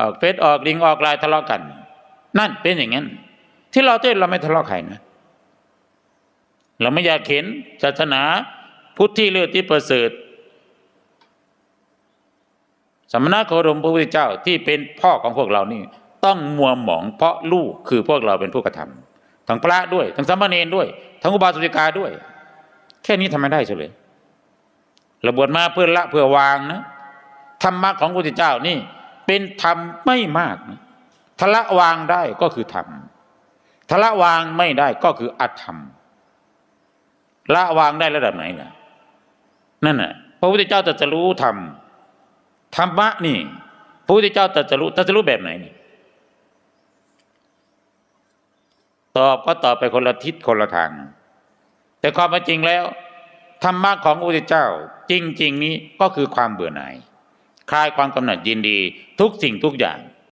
ออกเฟซออกลิงออกไลน์ทะเลาะกัน นั่นเป็นอย่างนั้น ที่เราเทศเราไม่ทะเลาะใครนะ เราไม่อยากเห็นศาสนาพุทธที่เลือดที่ประเสริฐสมณะโคดมพระพุทธเจ้าที่เป็นพ่อของพวกเรานี่ ต้องมัวหมองเพราะลูกคือพวกเราเป็นผู้กระทำทั้งพระด้วย ทั้งสามเณรด้วย ทั้งอุบาสิกาด้วย แค่นี้ทำไม่ได้เฉยราบวชมาเพื่อละเพื่อวางนะธรรมะของพระพุทธเจ้านี่ เป็นธรรมไม่มากนะทละวางได้ก็คือธรรมทละวางไม่ได้ก็คืออธรรมละวางได้ระดับไหนล่ะนั่นน่ะพระพุทธเจ้าตรัสรู้ธรรมธรรมะนี่พระพุทธเจ้าตรัสรู้ตรัสรู้แบบไหนนี่ตอบก็ตอบไปคนละทิศคนละทาง แต่ความเป็นจริงแล้วธรรมะของพระพุทธเจ้า จริง ๆ นี้ก็คือความเบื่อหน่าย คลายความกำหนัดยินดี ทุกสิ่งทุกอย่าง